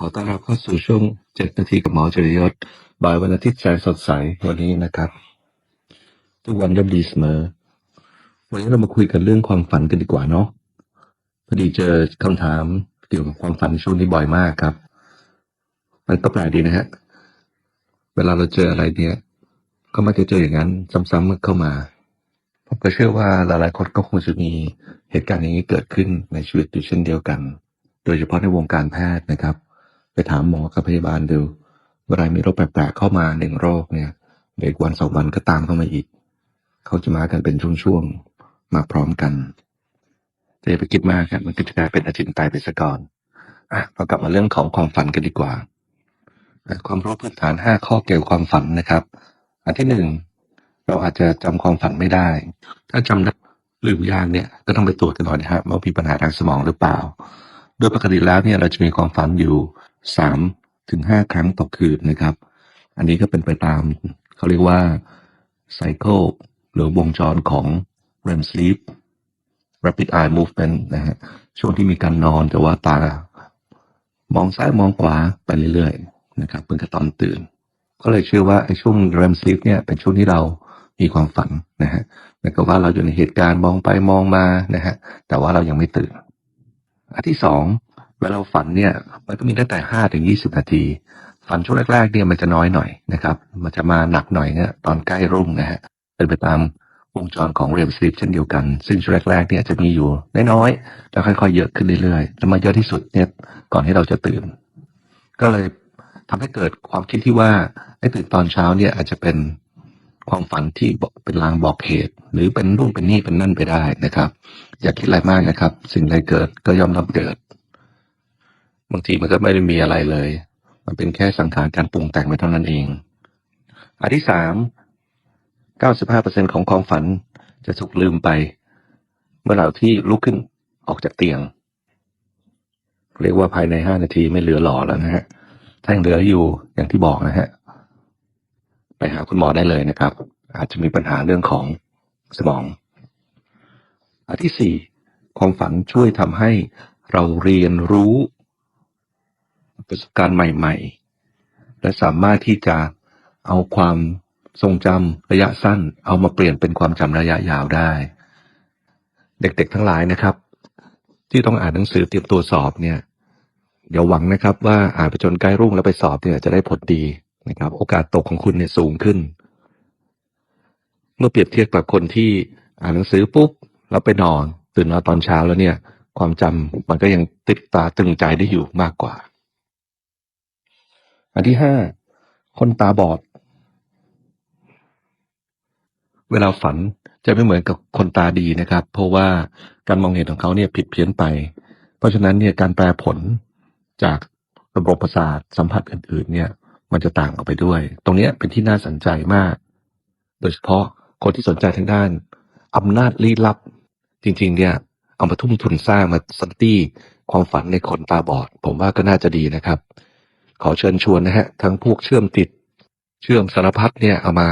ขอต้อนรับเข้าสู่ช่วงเจ็ดนาทีกับหมอจริยศบ่ายวันอาทิตย์แสนสดใสวันนี้นะครับ ทุกวันย่อมดีเสมอ วันนี้เรามาคุยกันเรื่องความฝันกันดีกว่าเนาะพอดีเจอคำถามเกี่ยวกับความฝันช่วงนี้บ่อยมากครับ มันก็แปลกดีนะฮะ เวลาเราเจออะไรเนี่ย ก็มักจะเจออย่างนั้น ซ้ำๆเข้ามา ผมก็เชื่อว่าหลายๆคนก็คงจะมีเหตุการณ์อย่างนี้เกิดขึ้นในชีวิตอยู่เช่นเดียวกัน โดยเฉพาะในวงการแพทย์นะครับ ไปถามหมอกับพยาบาลดู เวลามีโรคแปลกๆเข้ามาหนึ่งโรคเนี่ย เด็กวันสองวันก็ตามเข้ามาอีก เขาจะมากันเป็นช่วงๆ มาพร้อมกันแต่อย่าไปคิดมากครับมันก็จะกลายเป็นอาจินตายไปซะก่อนอะเรากลับมาเรื่องของความฝันกันดีกว่า ความรู้พื้นฐานห้าข้อเกี่ยวกับความฝันนะครับ อันที่หนึ่งเราอาจจะจำความฝันไม่ได้ ถ้าจำได้ลืมยากเนี่ยก็ต้องไปตรวจกันหน่อยนะฮะว่ามีปัญหาทางสมองหรือเปล่า โดยปกติแล้วเนี่ยเราจะมีความฝันอยู่ สามถึงห้าครั้งต่อคืนนะครับ อันนี้ก็เป็นไปตามเขาเรียกว่าไซเคิลหรือวงจรของ REM sleep rapid eye movement นะฮะช่วงที่มีการนอนแต่ว่าตา มองซ้ายมองขวาไปเรื่อยๆนะครับเพื่อกับตอนตื่น ก็เลยเชื่อว่าไอ้ช่วง REM sleep เนี่ยเป็นช่วงที่เรามีความฝันนะฮะเหมือนกับว่าเราอยู่ในเหตุการณ์มองไปมองมานะฮะแต่ว่าเรายังไม่ตื่น อันที่สอง เวลาฝันเนี่ย มันก็มีตั้งแต่ห้าถึงยี่สิบนาที ฝันช่วงแรกๆเนี่ยมันจะน้อยหน่อยนะครับ มันจะมาหนักหน่อยเนี่ยตอนใกล้รุ่งนะฮะเป็นไปตามวงจรของเรมสลีปเช่นเดียวกัน ซึ่งช่วงแรกๆเนี่ยจะมีอยู่น้อยๆแล้วค่อยๆเยอะขึ้นเรื่อยๆแล้วมาเยอะที่สุดเนี่ยก่อนที่เราจะตื่น ก็เลยทำให้เกิดความคิดที่ว่าไอ้ตื่นตอนเช้าเนี่ยอาจจะเป็นความฝันที่เป็นลางบอกเหตุ หรือเป็นนู่นเป็นนี่เป็นนั่นไปได้นะครับ อย่าคิดอะไรมากนะครับ สิ่งใดเกิดก็ยอมรับเกิด บางทีมันก็ไม่ได้มีอะไรเลย มันเป็นแค่สังขารการปรุงแต่งไปเท่านั้นเอง อันที่สามเก้าสิบห้าเปอร์เซ็นของความฝันจะถูกลืมไป เมื่อเราที่ลุกขึ้นออกจากเตียง เรียกว่าภายในห้านาทีไม่เหลือหล่อแล้วนะฮะถ้ายังเหลืออยู่อย่างที่บอกนะฮะไปหาคุณหมอได้เลยนะครับ อาจจะมีปัญหาเรื่องของสมอง อันที่สี่ความฝันช่วยทำให้เราเรียนรู้ ประสบการณ์ใหม่ ๆ และสามารถที่จะเอาความทรงจำระยะสั้น เอามาเปลี่ยนเป็นความจำระยะยาวได้ เด็กๆทั้งหลายนะครับ ที่ต้องอ่านหนังสือเตรียมตัวสอบเนี่ยอย่าหวังนะครับว่าอ่านไปจนใกล้รุ่งแล้วไปสอบเนี่ยจะได้ผลดีนะครับ โอกาสตกของคุณเนี่ยสูงขึ้น เมื่อเปรียบเทียบกับคนที่อ่านหนังสือปุ๊บแล้วไปนอนตื่นมาตอนเช้าแล้วเนี่ย ความจำมันก็ยังติดตาตึงใจได้อยู่มากกว่า อันที่ห้าคนตาบอด เวลาฝันจะไม่เหมือนกับคนตาดีนะครับ เพราะว่าการมองเห็นของเขาเนี่ยผิดเพี้ยนไป เพราะฉะนั้นเนี่ยการแปลผลจากระบบประสาทสัมผัสอื่นๆ เนี่ย มันจะต่างออกไปด้วย ตรงนี้เป็นที่น่าสนใจมาก โดยเฉพาะคนที่สนใจทางด้านอำนาจลี้ลับ จริง ๆ เนี่ย เอามาทุ่มทุนสร้างมาสตี้ความฝันในคนตาบอด ผมว่าก็น่าจะดีนะครับ ขอเชิญชวนนะฮะทั้งพวกเชื่อมติด เชื่อมสารพัดเนี่ยเอามา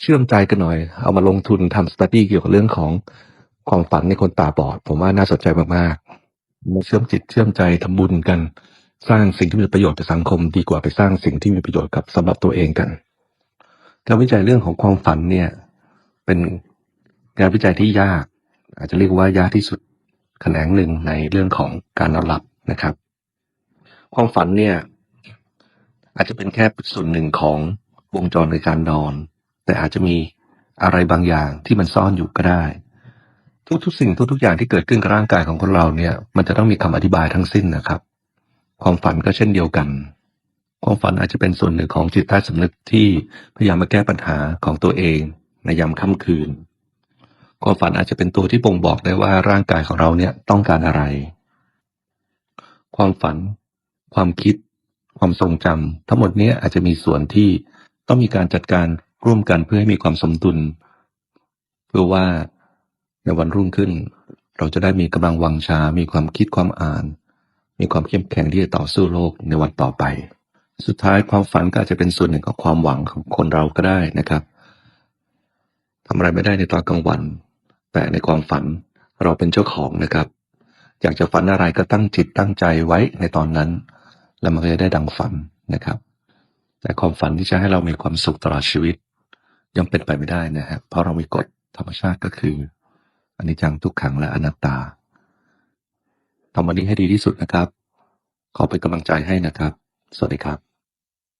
เชื่อมใจกันหน่อย เอามาลงทุนทำสต u d ดี้เกี่ยวกับเรื่องของความฝันในคนตาบอด ผมว่าน่าสนใจมากๆมาเชื่อมจิตเชื่อมใจทำบุญกัน สร้างสิ่งที่มีประโยชน์กับสังคม ดีกว่าไปสร้างสิ่งที่มีประโยชน์กับสำหรับตัวเองกันการวิจัยเรื่องของความฝันเนี่ย เป็นงานวิจัยที่ยาก อาจจะเรียกว่ายากที่สุดแขนงหนึ่งในเรื่องของการนอนหลับนะครับ ความฝันเนี่ย อาจจะเป็นแค่ส่วนหนึ่งของวงจรในการนอน แต่อาจจะมีอะไรบางอย่างที่มันซ่อนอยู่ก็ได้ ทุกๆสิ่งทุกๆอย่างที่เกิดขึ้นกับร่างกายของคนเราเนี่ย มันจะต้องมีคำอธิบายทั้งสิ้นนะครับ ความฝันก็เช่นเดียวกัน ความฝันอาจจะเป็นส่วนหนึ่งของจิตใต้สำนึกที่พยายามมาแก้ปัญหาของตัวเอง ในยามค่ำคืน ความฝันอาจจะเป็นตัวที่บ่งบอกได้ว่าร่างกายของเราเนี่ยต้องการอะไร ความฝัน ความคิด ความทรงจำทั้งหมดนี้อาจจะมีส่วนที่ต้องมีการจัดการร่วมกันเพื่อให้มีความสมดุล เพื่อว่าในวันรุ่งขึ้น เราจะได้มีกำลังวังชา มีความคิดความอ่าน มีความเข้มแข็งที่จะต่อสู้โลกในวันต่อไป สุดท้ายความฝันก็อาจจะเป็นส่วนหนึ่งของความหวังของคนเราก็ได้นะครับทำอะไรไม่ได้ในตอนกลางวัน แต่ในความฝันเราเป็นเจ้าของนะครับ อยากจะฝันอะไรก็ตั้งจิตตั้งใจไว้ในตอนนั้น แล้วมันก็จะได้ดังฝันนะครับ แต่ความฝันที่จะให้เรามีความสุขตลอดชีวิตยังเป็นไปไม่ได้นะครับเพราะเรามีกฎธรรมชาติก็คืออนิจจังทุกขังและอนัตตาทำวันนี้ให้ดีที่สุดนะครับ ขอเป็นกำลังใจให้นะครับ สวัสดีครับ